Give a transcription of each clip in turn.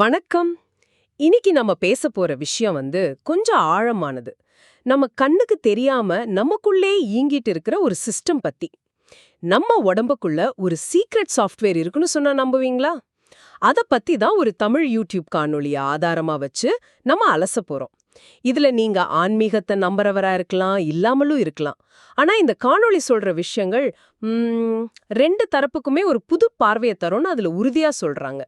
வணக்கம். இன்னைக்கு நம்ம பேச போற விஷயம் வந்து கொஞ்சம் ஆழமானது. நம்ம கண்ணுக்கு தெரியாம நமக்குள்ளே ஈங்கிட்டு இருக்கிற ஒரு சிஸ்டம் பத்தி. நம்ம உடம்புக்குள்ள ஒரு சீக்ரெட் சாஃப்ட்வேர் இருக்குன்னு சொன்னா நம்புவீங்களா? அத பத்தி தான் ஒரு தமிழ் யூடியூப் காணொளிய ஆதாரமா வச்சு நம்ம அலச போறோம். இதுல நீங்க ஆன்மீகத்தை நம்புறவரா இருக்கலாம் இல்லாமலும் இருக்கலாம். ஆனா இந்த காணொளி சொல்ற விஷயங்கள் ரெண்டு தரப்புக்குமே ஒரு புது பார்வையை தரும்னு அதுல உறுதியா சொல்றாங்க.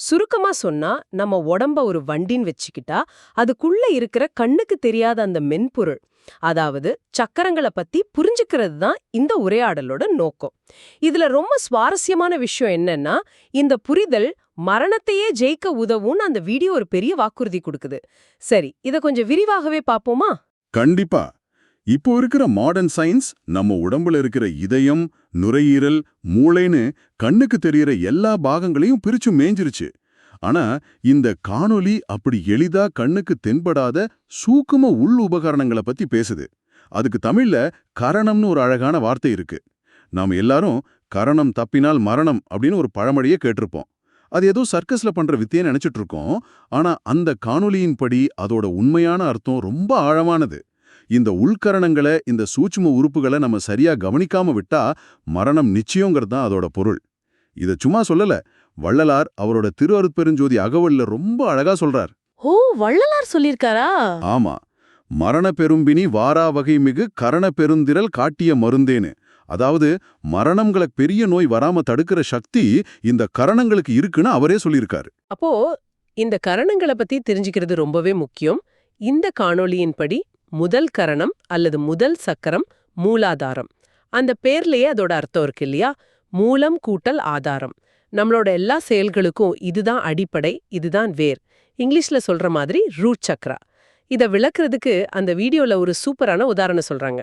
சுருக்கமா சொன்னா நம்ம உடம்ப ஒரு வண்டின்னு வச்சுக்கிட்டா அதுக்குள்ள இருக்கிற கண்ணுக்கு தெரியாத அந்த மென்பொருள் அதாவது சக்கரங்களை பத்தி புரிஞ்சுக்கிறது தான் இந்த உரையாடலோட நோக்கம். இதுல ரொம்ப சுவாரஸ்யமான விஷயம் என்னன்னா இந்த புரிதல் மரணத்தையே ஜெயிக்க உதவும்னு அந்த வீடியோ ஒரு பெரிய வாக்குறுதி கொடுக்குது. சரி இத கொஞ்சம் விரிவாகவே பாப்போமா கண்டிப்பா. இப்போ இருக்கிற மாடர்ன் சயின்ஸ் நம்ம உடம்புல இருக்கிற இதயம் நுரையீரல் மூளைன்னு கண்ணுக்கு தெரியற எல்லா பாகங்களையும் பிரிச்சு மேஞ்சிருச்சு. ஆனா இந்த காணொலி அப்படி எளிதா கண்ணுக்கு தென்படாத சூக்கும உள் உபகரணங்களை பத்தி பேசுது. அதுக்கு தமிழ்ல கரணம்னு ஒரு அழகான வார்த்தை இருக்கு. நாம எல்லாரும் கரணம் தப்பினால் மரணம் அப்படின்னு ஒரு பழமொழியே கேட்டிருப்போம். அது ஏதோ சர்க்கஸ்ல பண்ற வித்தியை நினைச்சிட்டு இருக்கோம். ஆனா அந்த காணொலியின்படி அதோட உண்மையான அர்த்தம் ரொம்ப ஆழமானது. இந்த உள்கரணங்களை இந்த சூட்சும உறுப்புகளை நம்ம சரியா கவனிக்காம விட்டா மரணம் நிச்சயங்கிறது தான் அதோட பொருள். இத சும்மா சொல்லல. வள்ளலார் அவரோட திருஅருட்பெருஞ்சோதி அகவல்ல ரொம்ப அழகா சொல்றார். ஓ வள்ளலார் சொல்லிருக்காரா ஆமா. மரண பெரும்பினி வாரா வகை மிகு கரண பெருந்திரல் காட்டிய மருந்தேன்னு. அதாவது மரணங்களை பெரிய நோய் வராம தடுக்கிற சக்தி இந்த கரணங்களுக்கு இருக்குன்னு அவரே சொல்லியிருக்காரு. அப்போ இந்த கரணங்களை பத்தி தெரிஞ்சுக்கிறது ரொம்பவே முக்கியம். இந்த காணொளியின்படி முதல் கரணம் அல்லது முதல் சக்கரம் மூலாதாரம். அந்த பேர்லயே அதோட அர்த்தம் இருக்கு இல்லையா? மூலம் கூட்டல் ஆதாரம். நம்மளோட எல்லா செயல்களுக்கும் இதுதான் அடிப்படை இதுதான் வேர். இங்கிலீஷ்ல சொல்ற மாதிரி ரூட் சக்ரா. இத விளக்குறதுக்கு அந்த வீடியோல ஒரு சூப்பரான உதாரணம் சொல்றாங்க.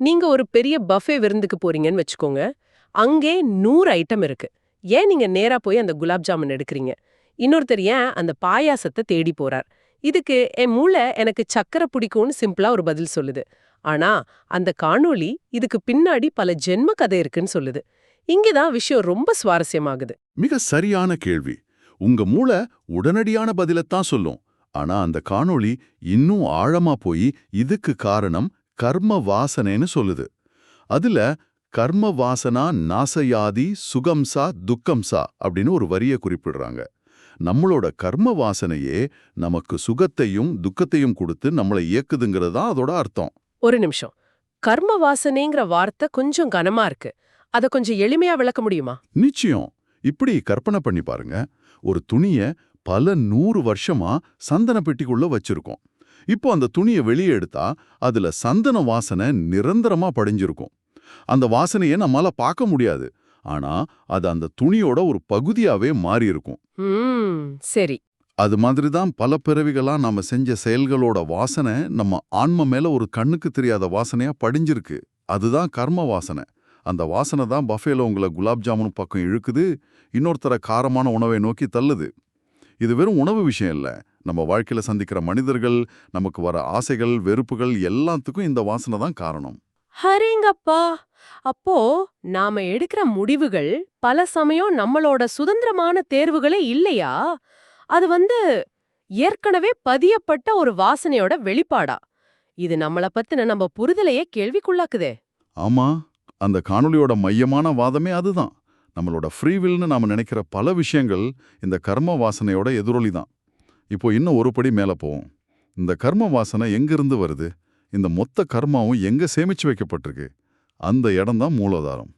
நீங்க ஒரு பெரிய பஃபே விருந்துக்கு போறீங்கன்னு வச்சுக்கோங்க. அங்கே நூறு ஐட்டம் இருக்கு. ஏன் நீங்க நேரா போய் அந்த குலாப் ஜாமுன் எடுக்கிறீங்க? இன்னொருத்தர் ஏன் அந்த பாயாசத்தை தேடி போறார்? இதுக்கு என் மூளை எனக்கு சக்கரை பிடிக்கும்னு சிம்பிளா ஒரு பதில் சொல்லுது. ஆனா அந்த காணொளி இதுக்கு பின்னாடி பல ஜென்ம கதை இருக்குன்னு சொல்லுது. இங்கதான் விஷயம் ரொம்ப சுவாரஸ்யமாகுது. மிக சரியான கேள்வி. உங்க மூளை உடனடியான பதிலத்தான் சொல்லும். ஆனா அந்த காணொளி இன்னும் ஆழமா போய் இதுக்கு காரணம் கர்ம வாசனைன்னு சொல்லுது. அதுல கர்ம வாசனா நாசயாதி சுகம்சா துக்கம்சா அப்படின்னு ஒரு வரியை குறிப்பிடுறாங்க. நம்மளோட கர்ம வாசனையே நமக்கு சுகத்தையும் துக்கத்தையும் கொடுத்து நம்மளை இயக்குதுங்கிறது தான் அதோட அர்த்தம். ஒரு நிமிஷம். கர்ம வாசனைங்கிற வார்த்தை கொஞ்சம் கனமா இருக்கு. அத கொஞ்சம் எளிமையா விளக்க முடியுமா? நிச்சயம். இப்படி கற்பனை பண்ணி பாருங்க. ஒரு துணிய பல நூறு வருஷமா சந்தன பெட்டிக்குள்ள வச்சிருக்கோம். இப்போ அந்த துணியை வெளியே எடுத்தா அதுல சந்தன வாசனை நிரந்தரமா படிஞ்சிருக்கும். அந்த வாசனையை நம்மால பார்க்க முடியாது. ஆனா அது அந்த துணியோட ஒரு பகுதியாவே மாறி இருக்கும் ம் சரி. அது மாதிரி தான் பல பிறவிகளா நாம செஞ்ச செயல்களோட வாசனை நம்ம ஆன்ம மேல ஒரு கண்ணுக்கு தெரியாத வாசனையா படிஞ்சிருக்கு. அதுதான் கர்ம வாசனை. அந்த வாசனை தான் பஃபேல உங்களை குலாப் ஜாமுன் பக்கம் இழுக்குது இன்னொருத்தர காரமான உணவை நோக்கி தள்ளுது. இது வெறும் உணவு விஷயம் இல்ல. நம்ம வாழ்க்கையில சந்திக்கிற மனிதர்கள் நமக்கு வர ஆசைகள் வெறுப்புகள் எல்லாத்துக்கும் இந்த வாசனை தான் காரணம். ஹரேங்கப்பா! அப்போ நாம எடுக்கிற முடிவுகள் பல சமயம் நம்மளோட சுதந்திரமான தேர்வுகளே இல்லையா? அது வந்து ஏற்கனவே பதியப்பட்ட ஒரு வாசனையோட வெளிப்பாடா. இது நம்மள பத்தின நம்ம புரிதலையே கேள்விக்குள்ளாக்குதே. ஆமா அந்த காணொளியோட மையமான வாதமே அதுதான். நம்மளோட ஃப்ரீவில்னு நாம நினைக்கிற பல விஷயங்கள் இந்த கர்ம வாசனையோட எதிரொலி தான். இப்போ இன்னும் ஒரு படி மேல போவோம். இந்த கர்ம வாசனை எங்கிருந்து வருது? இந்த மொத்த கர்மாவும் எங்க சேமிச்சு வைக்கப்பட்டிருக்கு? அந்த இடம்தான் மூலாதாரம்.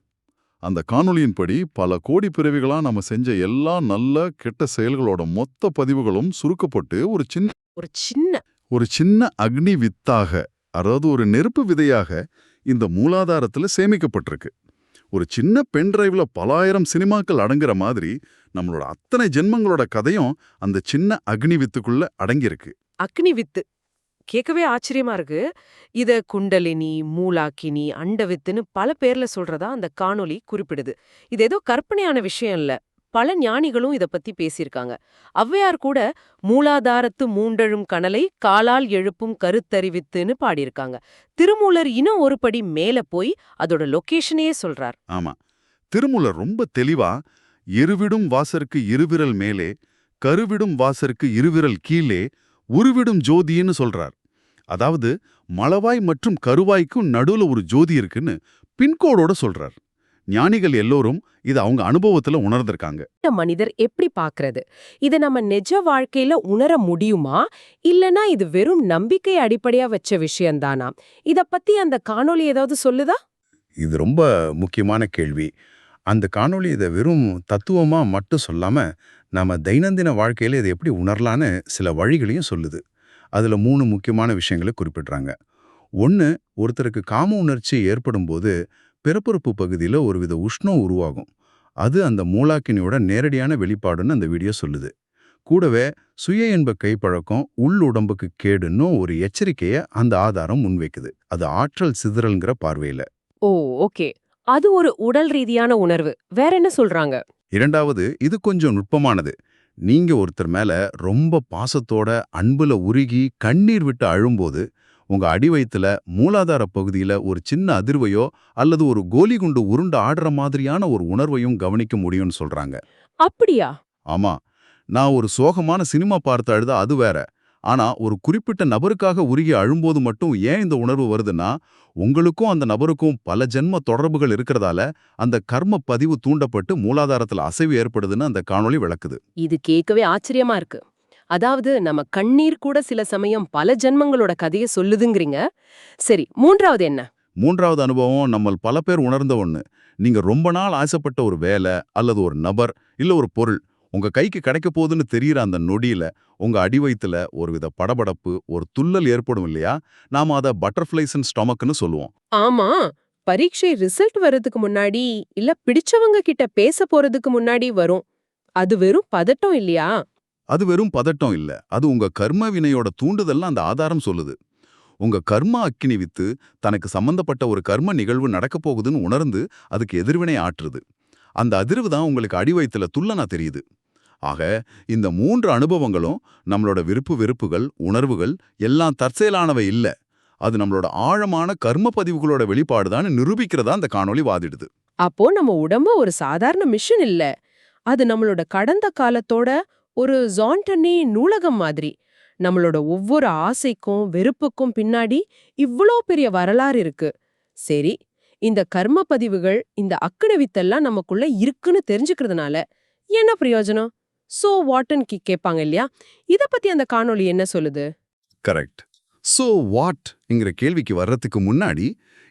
அந்த காணொளியின்படி பல கோடி பிறவிகளா நம்ம செஞ்ச எல்லா நல்ல கெட்ட செயல்களோட மொத்த பதிவுகளும் சுருக்கப்பட்டு ஒரு சின்ன ஒரு சின்ன ஒரு சின்ன அக்னி வித்தாக அதாவது ஒரு நெருப்பு விதையாக இந்த மூலாதாரத்துல சேமிக்கப்பட்டிருக்கு. ஒரு சின்ன பென் டிரைவ்ல பலாயிரம் சினிமாக்கள் அடங்குற மாதிரி நம்மளோட அத்தனை ஜென்மங்களோட கதையும் அந்த சின்ன அக்னி வித்துக்குள்ள அடங்கியிருக்கு. அக்னி வித்து. கேட்கவே ஆச்சரியமா இருக்கு. இத குண்டலினி மூலாக்கினி அண்டவித்துன்னு பல பேர்ல சொல்றதா அந்த காணொளி குறிப்பிடுது. இது ஏதோ கற்பனையான விஷயம் இல்ல. பல ஞானிகளும் இத பத்தி பேசியிருக்காங்க. ஔவையார் கூட மூலாதாரத்து மூண்டழும் கனலை காலால் எழுப்பும் கருத்தறிவித்துன்னு பாடியிருக்காங்க. திருமூலர் இன்னும் ஒரு படி மேல போய் அதோட லொகேஷனையே சொல்றார். ஆமா. திருமூலர் ரொம்ப தெளிவா இருவிடும் வாசருக்கு இருவிரல் மேலே கருவிடும் வாசருக்கு இருவிரல் கீழே உருவிடும் ஜோதின்னு சொல்றார். அதாவது மலவாய் மற்றும் கருவாய்க்கும் நடுவுல ஒரு ஜோதி இருக்குன்னு பின்கோடோட சொல்றார். ஞானிகள் எல்லோரும் இதை அவங்க அனுபவத்துல உணர்ந்திருக்காங்க. மனிதர் எப்படி பாக்குறது இத நம்ம நிஜ வாழ்க்கையில உணர முடியுமா? இல்லனா இது வெறும் நம்பிக்கை அடிப்படையா வச்ச விஷயம்தானா? இத பத்தி அந்த காணொளி ஏதாவது சொல்லுதா? இது ரொம்ப முக்கியமான கேள்வி. அந்த காணொளி இதை வெறும் தத்துவமா மட்டும் சொல்லாம நாம தைனந்தின வாழ்க்கையில இதை எப்படி உணரலான்னு சில வழிகளையும் சொல்லுது. அதுல மூணு முக்கியமான விஷயங்களை குறிப்பிடுறாங்க. ஒன்று ஒருத்தருக்கு காம உணர்ச்சி ஏற்படும் போது பிறப்புறுப்பு பகுதியில் ஒருவித உஷ்ணம் உருவாகும். அது அந்த மூலாக்கினியோட நேரடியான வெளிப்பாடுன்னு அந்த வீடியோ சொல்லுது. கூடவே சுய இன்ப கைப்பழக்கம் உள் உடம்புக்கு கேடுன்னு ஒரு எச்சரிக்கையை அந்த ஆதாரம் முன்வைக்குது. அது ஆற்றல் சிதறல்ங்கிற பார்வையில. Oh okay. அது ஒரு உடல் ரீதியான உணர்வு. வேற என்ன சொல்றாங்க? இரண்டாவது இது கொஞ்சம் நுட்பமானது. நீங்க ஒருத்தர் மேல ரொம்ப பாசத்தோட அன்புல உருகி கண்ணீர் விட்டு அழும்போது உங்க அடிவயத்துல மூலாதார பகுதியில ஒரு சின்ன அதிர்வையோ அல்லது ஒரு கோலி குண்டு உருண்டு ஆடுற மாதிரியான ஒரு உணர்வையும் கவனிக்க முடியும்னு சொல்றாங்க. அப்படியா? ஆமா. நான் ஒரு சோகமான சினிமா பார்த்து அழுதா அது வேற. ஆனா ஒரு குறிப்பிட்ட நபருக்காக உருகி அழும்போது மட்டும் ஏன் இந்த உணர்வு வருதுன்னா உங்களுக்கும் அந்த நபருக்கும் பல ஜென்ம தொடர்புகள் இருக்கிறதால அந்த கர்ம பதிவு தூண்டப்பட்டு மூலாதாரத்துல அசைவு ஏற்படுதுன்னு அந்த காணொளி விளக்குது. இது கேட்கவே ஆச்சரியமா இருக்கு. அதாவது நம்ம கண்ணீர் கூட சில சமயம் பல ஜென்மங்களோட கதையை சொல்லுதுங்கிறீங்க. சரி மூன்றாவது என்ன? மூன்றாவது அனுபவம் நம்ம பல பேர் உணர்ந்த ஒண்ணு. நீங்க ரொம்ப நாள் ஆசைப்பட்ட ஒரு வேலை அல்லது ஒரு நபர் இல்ல ஒரு பொருள் உங்க கைக்கு கிடைக்க போகுதுன்னு தெரியற அந்த நொடியில உங்க அடிவயத்துல ஒருவித படபடப்பு ஒரு துள்ளல் ஏற்படும் இல்லையா? நாம அதை பட்டர்ஃப்ளைஸ் அண்ட் ஸ்டொமக்னு சொல்லுவோம். ஆமா. பரீட்சை ரிசல்ட் வர்றதுக்கு முன்னாடி இல்ல பிடிச்சவங்க கிட்ட பேச போறதுக்கு முன்னாடி வரும். அது வெறும் பதட்டம் இல்லையா? அது வெறும் பதட்டம் இல்ல. அது உங்க கர்ம வினையோட தூண்டுதல்னு அந்த ஆதாரம் சொல்லுது. உங்க கர்ம அக்கினி வித்து தனக்கு சம்பந்தப்பட்ட ஒரு கர்ம நிகழ்வு நடக்கப் போகுதுன்னு உணர்ந்து அதுக்கு எதிர்வினை ஆற்றுது. அந்த அதிர்வு தான் உங்களுக்கு அடிவயத்துல துள்ளனா தெரியுது. ஆக இந்த மூன்று அனுபவங்களும் நம்மளோட விருப்பு வெறுப்புகள் உணர்வுகள் எல்லாம் தற்செயலானவை இல்ல. அது நம்மளோட ஆழமான கர்ம பதிவுகளோட வெளிப்பாடுதான் நிரூபிக்கிறதா அந்த காணொளி வாதிடுது. அப்போ நம்ம உடம்பு ஒரு சாதாரண மிஷின் இல்ல. அது நம்மளோட கடந்த காலத்தோட ஒரு ஜான்டனி நூலகம் மாதிரி. நம்மளோட ஒவ்வொரு ஆசைக்கும் வெறுப்புக்கும் பின்னாடி இவ்ளோ பெரிய வரலாறு இருக்கு. சரி இந்த கர்ம பதிவுகள் இந்த அக்கணவித்தெல்லாம் நமக்குள்ள இருக்குன்னு தெரிஞ்சுக்கிறதுனால என்ன பிரயோஜனம்? சோ வாட்டன் கேட்பாங்க இல்லையா? இத பத்தி அந்த காணொளி என்ன சொல்லுது? கரெக்ட் சோ வாட்ங்கிற கேள்விக்கு வர்றதுக்கு முன்னாடி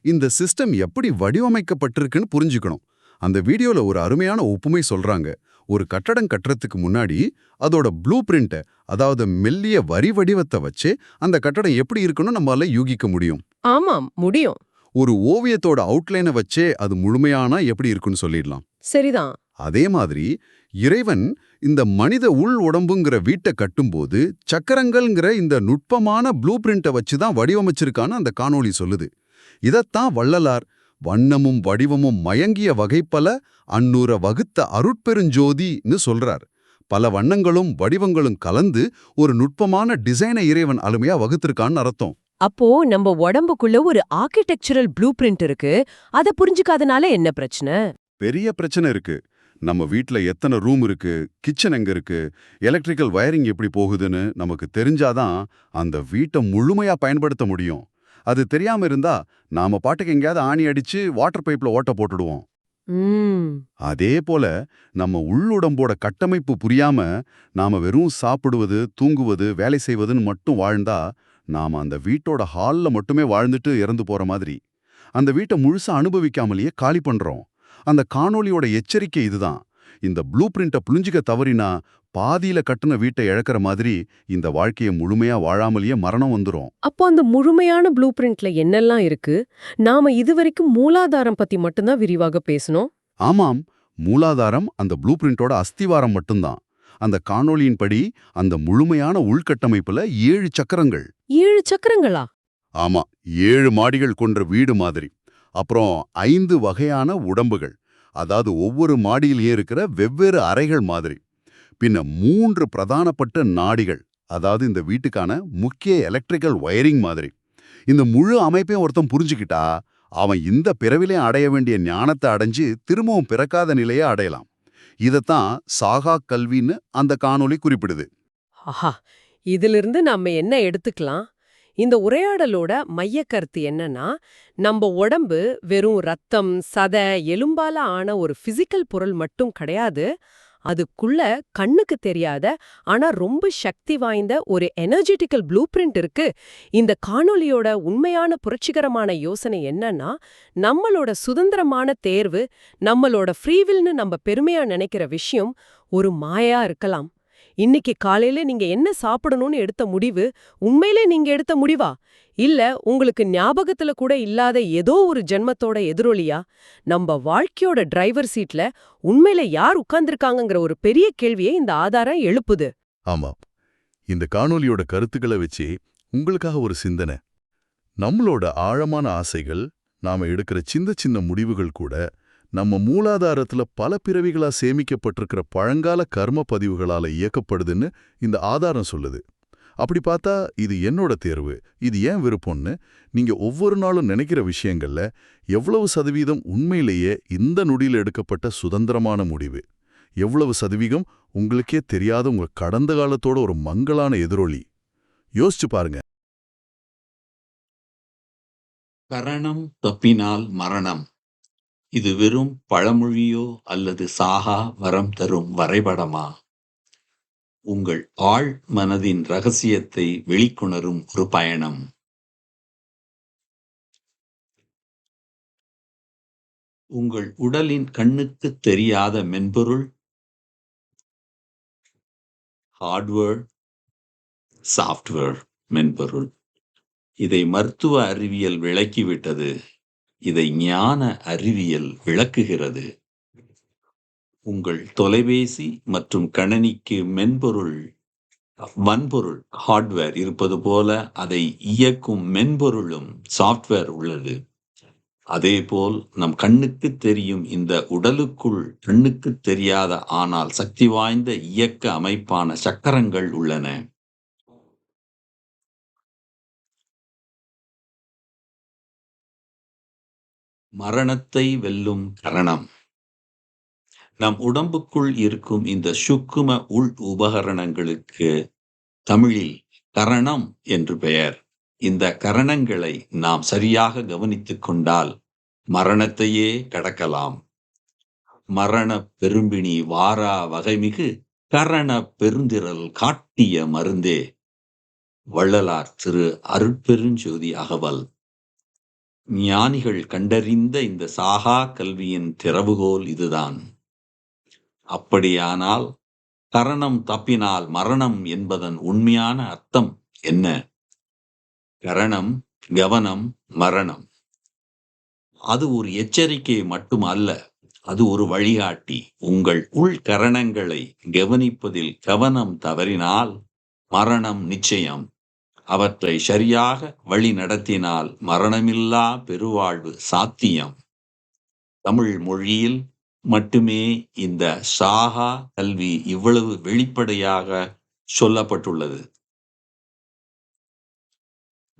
இந்த சிஸ்டம் எப்படி வடிவமைக்கப்பட்டிருக்குன்னு புரிஞ்சுக்கணும். அந்த வீடியோல ஒரு அருமையான ஒப்புமை சொல்றாங்க. ஒரு கட்டடம் கட்டுறதுக்கு முன்னாடி அதோட ப்ளூ பிரிண்ட்டை அதாவது மெல்லிய வரி வடிவத்தை வச்சு அந்த கட்டடம் எப்படி இருக்குன்னு நம்மளால யூகிக்க முடியும். ஆமாம் முடியும். ஒரு ஓவியத்தோட அவுட்லைனை வச்சே அது முழுமையானா எப்படி இருக்குன்னு சொல்லிடலாம். சரிதான். அதே மாதிரி இறைவன் இந்த மனித உள் உடம்புங்கிற வீட்டை கட்டும்போது சக்கரங்கள்ங்கிற இந்த நுட்பமான ப்ளூ பிரிண்ட்டை வச்சு தான் வடிவமைச்சிருக்கான்னு அந்த காணொளி சொல்லுது. இதத்தான் வள்ளலார் வண்ணமும் வடிவமும் மயங்கிய வகைப்பல அந்நூற வகுத்த அருட்பெருஞ்சோதின்னு சொல்றார். பல வண்ணங்களும் வடிவங்களும் கலந்து ஒரு நுட்பமான டிசைனை இறைவன் அருமையா வகுத்திருக்கான்னு அர்த்தம். அப்போ நம்ம உடம்புக்குள்ள ஒரு ஆர்கிடெக்சரல் ப்ளூ பிரிண்ட் இருக்கு. அத புரிஞ்சுக்காதனால என்ன பிரச்சனை? பெரிய பிரச்சனை இருக்கு. நம்ம வீட்ல எத்தனை ரூம் இருக்கு கிச்சன் எங்க இருக்கு எலக்ட்ரிக்கல் வயரிங் எப்படி போகுதுன்னு நமக்கு தெரிஞ்சாதான் அந்த வீட்டை முழுமையா பயன்படுத்த முடியும். அது தெரியாம இருந்தா நாம பாட்டுக்கு எங்கேயாவது ஆணி அடிச்சு வாட்டர் பைப்ல ஓட்ட போட்டுடுவோம். அதே போல நம்ம உள்ளுடம்போட கட்டமைப்பு புரியாம நாம வெறும் சாப்பிடுவது தூங்குவது வேலை செய்வதுன்னு மட்டும் வாழ்ந்தா நாம அந்த வீட்டோட ஹால்ல மட்டுமே வாழ்ந்துட்டு இறந்து போற மாதிரி. அந்த வீட்டை முழுசா அனுபவிக்காமலேயே காலி பண்றோம். அந்த காணொளியோட எச்சரிக்கை இதுதான். இந்த ப்ளூ பிரிண்ட்டை புரிஞ்சுக்க தவறினா பாதியில கட்டுன வீட்டை இழக்கிற மாதிரி இந்த வாழ்க்கையை முழுமையா வாழாமலேயே மரணம் வந்துரும். அப்போ அந்த முழுமையான ப்ளூ பிரிண்ட்ல என்னெல்லாம் இருக்கு? நாம இதுவரைக்கும் மூலாதாரம் பத்தி மட்டும்தான் விரிவாக பேசணும். ஆமாம் மூலாதாரம் அந்த ப்ளூ பிரிண்டோட அஸ்திவாரம் மட்டும்தான். அந்த காணொளியின்படி அந்த முழுமையான உள்கட்டமைப்புல ஏழு சக்கரங்கள். ஏழு சக்கரங்களா? ஆமா ஏழு மாடிகள் கொண்ட வீடு மாதிரி. அப்புறம் ஐந்து வகையான உடம்புகள். அதாவது ஒவ்வொரு மாடியிலேயே இருக்கிற வெவ்வேறு அறைகள் மாதிரி. பின்ன மூன்று பிரதானப்பட்ட நாடிகள். அதாவது இந்த வீட்டுக்கான முக்கிய எலக்ட்ரிக்கல் ஒயரிங் மாதிரி. இந்த முழு அமைப்பையும் ஒருத்தன் புரிஞ்சுக்கிட்டா அவன் இந்த பிறவிலே அடைய வேண்டிய ஞானத்தை அடைஞ்சு திரும்பவும் பிறக்காத நிலையை அடையலாம். இதத்தான் சாகா கல்வின்னு அந்த காணொளி குறிப்பிடுது. ஆஹா இதிலிருந்து நம்ம என்ன எடுத்துக்கலாம்? இந்த உரையாடலோட மையக் கருத்து என்னன்னா நம்ம உடம்பு வெறும் ரத்தம் சதை எலும்பால ஆன ஒரு பிசிக்கல் பொருள் மட்டும் கிடையாது. அதுக்குள்ள கண்ணுக்கு தெரியாத ஆனா ரொம்ப சக்தி வாய்ந்த ஒரு எனர்ஜெட்டிக்கல் ப்ளூ பிரிண்ட் இருக்கு. இந்த காணொளியோட உண்மையான புரட்சிகரமான யோசனை என்னன்னா நம்மளோட சுதந்திரமான தேர்வு நம்மளோட ஃப்ரீவில்னு நம்ம பெருமையா நினைக்கிற விஷயம் ஒரு மாயா இருக்கலாம். இன்னைக்கு காலையில நீங்க என்ன சாப்பிடணும்னு எடுத்த முடிவு உண்மையிலே நீங்க எடுத்த முடிவா? இல்ல உங்களுக்கு ஞாபகத்துல கூட இல்லாத ஏதோ ஒரு ஜென்மத்தோட எதிரொலியா? நம்ம வாழ்க்கையோட டிரைவர் சீட்ல உண்மையில யார் உட்கார்ந்திருக்காங்கங்கிற ஒரு பெரிய கேள்வியை இந்த ஆதாரம் எழுப்புது. ஆமா. இந்த காணொலியோட கருத்துக்களை வச்சு உங்களுக்காக ஒரு சிந்தனை. நம்மளோட ஆழமான ஆசைகள் நாம எடுக்கிற சின்ன சின்ன முடிவுகள் கூட நம்ம மூலாதாரத்துல பல பிறவிகளா சேமிக்கப்பட்டிருக்கிற பழங்கால கர்ம பதிவுகளால இயக்கப்படுதுன்னு இந்த ஆதாரம் சொல்லுது. அப்படி பார்த்தா இது என்னோட தேர்வு இது ஏன் விருப்பம்னு நீங்க ஒவ்வொரு நாளும் நினைக்கிற விஷயங்கள்ல எவ்வளவு சதவீதம் உண்மையிலேயே இந்த நொடியில் எடுக்கப்பட்ட சுதந்திரமான முடிவு? எவ்வளவு சதவீதம் உங்களுக்கே தெரியாத உங்க கடந்த காலத்தோட ஒரு மங்களான எதிரொலி? யோசிச்சு பாருங்க. கரணம் தப்பினால் மரணம். இது வெறும் பழமொழியோ அல்லது சாகா வரம் தரும் வரைபடமா? உங்கள் ஆழ் மனதின் ரகசியத்தை வெளிக்கொணரும் ஒரு பயணம். உங்கள் உடலின் கண்ணுக்கு தெரியாத மென்பொருள். ஹார்ட்வேர். சாஃப்ட்வேர் மென்பொருள். இதை மருத்துவ அறிவியல் விளக்கிவிட்டது. இதை ஞான அறிவியல் விளக்குகிறது. உங்கள் தொலைபேசி மற்றும் கணனிக்கு மென்பொருள் வன்பொருள் ஹார்ட்வேர் இருப்பது போல அதை இயக்கும் மென்பொருளும் சாஃப்ட்வேர் உள்ளது. அதேபோல் நம் கண்ணுக்கு தெரியும் இந்த உடலுக்குள் கண்ணுக்கு தெரியாத ஆனால் சக்தி வாய்ந்த இயக்க அமைப்பான சக்கரங்கள் உள்ளன. மரணத்தை வெல்லும் கரணம். நம் உடம்புக்குள் இருக்கும் இந்த சுக்கும உள் உபகரணங்களுக்கு தமிழில் கரணம் என்று பெயர். இந்த கரணங்களை நாம் சரியாக கவனித்துக் கொண்டால் மரணத்தையே கடக்கலாம். மரண பெரும்பிணி வாரா வகைமிகு கரண பெருந்திரல் காட்டிய மருந்தே. வள்ளலார் திரு அருட்பெருஞ்சோதி அகவல். ஞானிகள் கண்டறிந்த இந்த சாகா கல்வியின் திறவுகோல் இதுதான். அப்படியானால் கரணம் தப்பினால் மரணம் என்பதன் உண்மையான அர்த்தம் என்ன? கரணம் கவனம் மரணம். அது ஒரு எச்சரிக்கை மட்டும் அல்ல அது ஒரு வழிகாட்டி. உங்கள் உள் கரணங்களை கவனிப்பதில் கவனம் தவறினால் மரணம் நிச்சயம். அவற்றை சரியாக வழி நடத்தினால் மரணமில்லா பெருவாழ்வு சாத்தியம். தமிழ் மொழியில் மட்டுமே இந்த சாகா கல்வி இவ்வளவு வெளிப்படையாக சொல்லப்பட்டுள்ளது.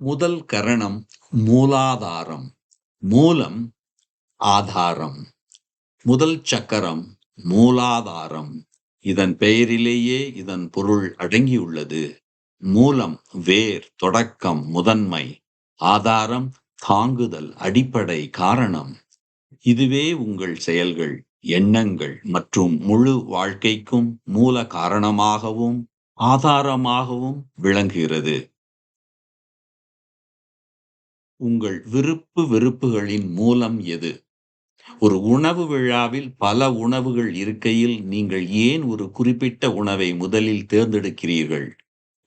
முதல் கரணம் மூலாதாரம் மூலம் ஆதாரம். முதல் சக்கரம் மூலாதாரம். இதன் பெயரிலேயே இதன் பொருள் அடங்கியுள்ளது. மூலம் வேர் தொடக்கம் முதன்மை ஆதாரம் தாங்குதல் அடிப்படை காரணம். இதுவே உங்கள் செயல்கள் எண்ணங்கள் மற்றும் முழு வாழ்க்கைக்கும் மூல காரணமாகவும் ஆதாரமாகவும் விளங்குகிறது. உங்கள் விருப்பு வெறுப்புகளின் மூலம் எது? ஒரு உணவு விழாவில் பல உணவுகள் இருக்கையில் நீங்கள் ஏன் ஒரு குறிப்பிட்ட உணவை முதலில் தேர்ந்தெடுக்கிறீர்கள்?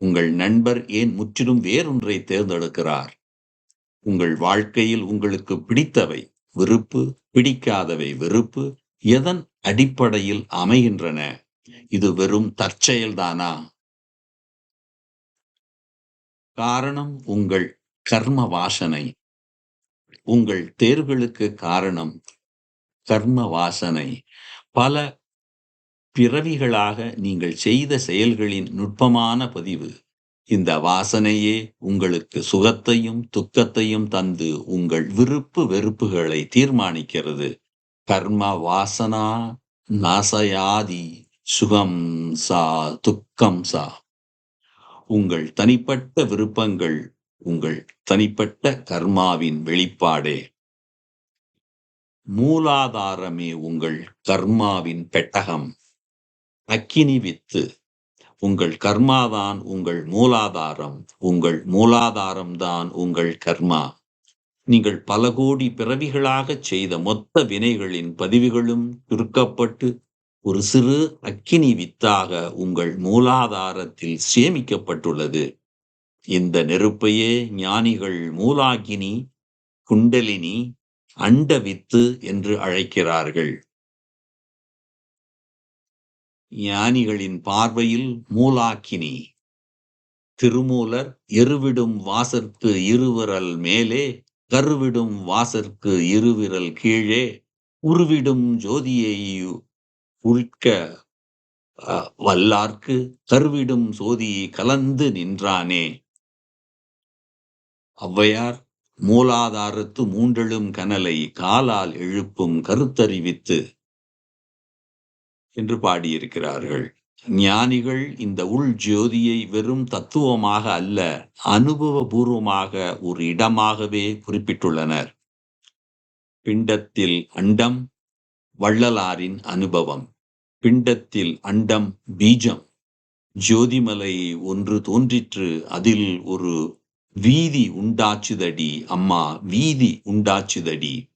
உங்கள் நண்பர் ஏன் முற்றிலும் வேறொன்றை தேர்ந்தெடுக்கிறார்? உங்கள் வாழ்க்கையில் உங்களுக்கு பிடித்தவை விருப்பு பிடிக்காதவை வெறுப்பு எதன் அடிப்படையில் அமைகின்றன? இது வெறும் தற்செயல்தானா காரணம் உங்கள் கர்ம வாசனை. உங்கள் தேர்வுகளுக்கு காரணம் கர்ம வாசனை. பல பிறவிகளாக நீங்கள் செய்த செயல்களின் நுட்பமான பதிவு இந்த வாசனையே உங்களுக்கு சுகத்தையும் துக்கத்தையும் தந்து உங்கள் விருப்பு வெறுப்புகளை தீர்மானிக்கிறது. கர்ம வாசனா நாசயாதி சுகம் சா துக்கம் சா. உங்கள் தனிப்பட்ட விருப்பங்கள் உங்கள் தனிப்பட்ட கர்மாவின் வெளிப்பாடே. மூலாதாரமே உங்கள் கர்மாவின் பெட்டகம். அக்கினி வித்து. உங்கள் கர்மாதான் உங்கள் மூலாதாரம். உங்கள் மூலாதாரம்தான் உங்கள் கர்மா. நீங்கள் பல கோடி பிறவிகளாகச் செய்த மொத்த வினைகளின் பதிவுகளும் சுருக்கப்பட்டு ஒரு சிறு அக்கினி வித்தாக உங்கள் மூலாதாரத்தில் சேமிக்கப்பட்டுள்ளது. இந்த நெருப்பையே ஞானிகள் மூலாகினி குண்டலினி அண்ட வித்து என்று அழைக்கிறார்கள். ஞானிகளின் பார்வையில் மூலாக்கினி. திருமூலர் எருவிடும் வாசற்கு இருவிரல் மேலே கருவிடும் வாசற்கு இருவிரல் கீழே உருவிடும் ஜோதியை உள்க அஹ், வல்லார்க்கு கருவிடும் சோதி கலந்து நின்றானே. ஔவையார் மூலாதாரத்து மூன்றெழும் கனலை காலால் எழுப்பும் கருத்தறிவித்து என்று பாடியிருக்கிறார்கள். ஞானிகள் இந்த உள் ஜோதியை வெறும் தத்துவமாக அல்ல அனுபவபூர்வமாக ஒரு இடமாகவே குறிப்பிட்டுள்ளனர். பிண்டத்தில் அண்டம் வள்ளலாரின் அனுபவம். பிண்டத்தில் அண்டம் பீஜம். ஜோதிமலை ஒன்று தோன்றிற்று அதில் ஒரு வீதி உண்டாச்சுதடி அம்மா வீதி உண்டாச்சுதடி.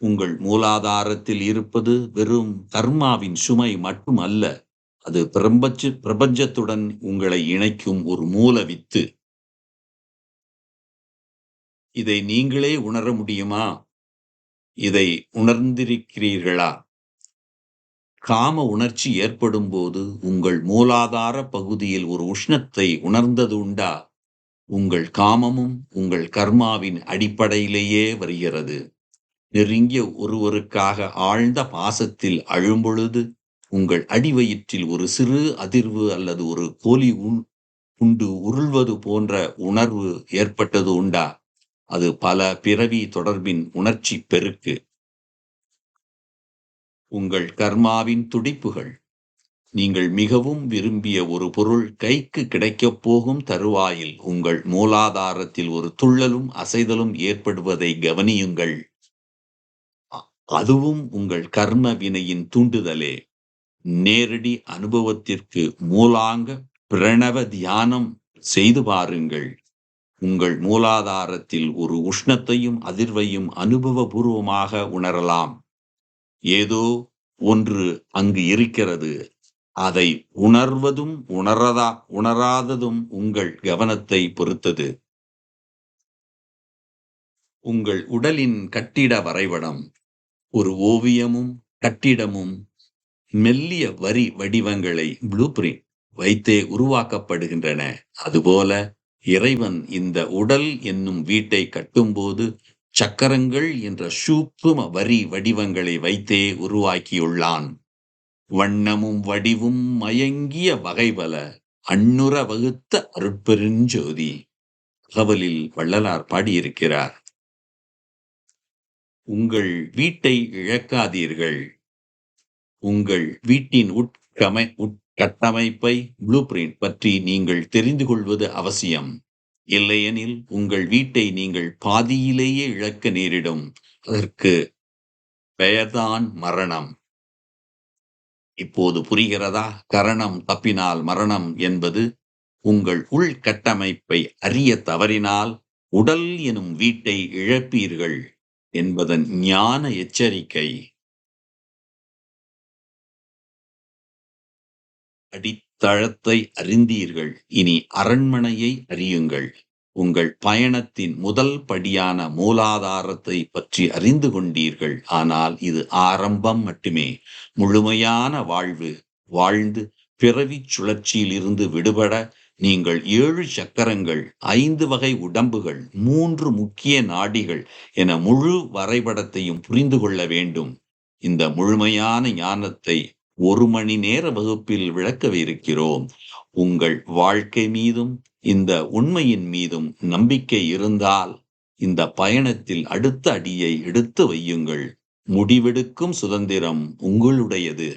உங்கள் மூலாதாரத்தில் இருப்பது வெறும் கர்மாவின் சுமை மட்டுமல்ல அது பிரபஞ்ச பிரபஞ்சத்துடன் உங்களை இணைக்கும் ஒரு மூல வித்து. இதை நீங்களே உணர முடியுமா? இதை உணர்ந்திருக்கிறீர்களா? காம உணர்ச்சி ஏற்படும் போது உங்கள் மூலாதார பகுதியில் ஒரு உஷ்ணத்தை உணர்ந்தது உண்டா? உங்கள் காமமும் உங்கள் கர்மாவின் அடிப்படையிலேயே வருகிறது. நெருங்கிய ஒருவருக்காக ஆழ்ந்த பாசத்தில் அழும்பொழுது உங்கள் அடிவயிற்றில் ஒரு சிறு அதிர்வு அல்லது ஒரு கோலி உண் உண்டு உருள்வது போன்ற உணர்வு ஏற்பட்டது உண்டா? அது பல பிறவி தொடர்பின் உணர்ச்சி பெருக்கு. உங்கள் கர்மாவின் துடிப்புகள். நீங்கள் மிகவும் விரும்பிய ஒரு பொருள் கைக்கு கிடைக்கப் போகும் தருவாயில் உங்கள் மூலாதாரத்தில் ஒரு துள்ளலும் அசைதலும் ஏற்படுவதை கவனியுங்கள். அதுவும் உங்கள் கர்ம வினையின் தூண்டுதலே. நேரடி அனுபவத்திற்கு மூலாங்க பிரணவ தியானம் செய்து பாருங்கள். உங்கள் மூலாதாரத்தில் ஒரு உஷ்ணத்தையும் அதிர்வையும் அனுபவபூர்வமாக உணரலாம். ஏதோ ஒன்று அங்கு இருக்கிறது. அதை உணர்வதும் உணரதா உணராததும் உங்கள் கவனத்தை பொறுத்தது. உங்கள் உடலின் கட்டிட வரைபடம். ஒரு ஓவியமும் கட்டிடமும் மெல்லிய வரி வடிவங்களை ப்ளூ வைத்தே உருவாக்கப்படுகின்றன. அதுபோல இறைவன் இந்த உடல் என்னும் வீட்டை கட்டும்போது சக்கரங்கள் என்ற சூக்கும வரி வடிவங்களை வைத்தே உருவாக்கியுள்ளான். வண்ணமும் வடிவும் மயங்கிய வகைபல அண்ணுற வகுத்த அருட்பெருஞ்சோதி. கவலில் வள்ளலார் பாடியிருக்கிறார். உங்கள் வீட்டை இழக்காதீர்கள். உங்கள் வீட்டின் உட்கமை உட்கட்டமைப்பை ப்ளூ பிரிண்ட் பற்றி நீங்கள் தெரிந்து கொள்வது அவசியம். இல்லையெனில் உங்கள் வீட்டை நீங்கள் பாதியிலேயே இழக்க நேரிடும். அதற்கு பெயர்தான் மரணம். இப்போது புரிகிறதா? கரணம் தப்பினால் மரணம் என்பது உங்கள் உள்கட்டமைப்பை அறிய தவறினால் உடல் எனும் வீட்டை இழப்பீர்கள். என்பதன் ஞான எச்சரிக்கை அடித்தளத்தை அறிந்தீர்கள். இனி அரண்மனையை அறியுங்கள். உங்கள் பயணத்தின் முதல் படியான மூலாதாரத்தை பற்றி அறிந்து கொண்டீர்கள். ஆனால் இது ஆரம்பம் மட்டுமே. முழுமையான வாழ்வு வாழ்ந்து பிறவிச் சுழற்சியிலிருந்து விடுபட நீங்கள் ஏழு சக்கரங்கள் ஐந்து வகை உடம்புகள் மூன்று முக்கிய நாடிகள் என முழு வரைபடத்தையும் புரிந்து கொள்ள வேண்டும். இந்த முழுமையான ஞானத்தை ஒரு மணி நேர வகுப்பில் விளக்கவிருக்கிறோம். உங்கள் வாழ்க்கை மீதும் இந்த உண்மையின் மீதும் நம்பிக்கை இருந்தால் இந்த பயணத்தில் அடுத்த அடியை எடுத்து வையுங்கள். முடிவெடுக்கும் சுதந்திரம் உங்களுடையது.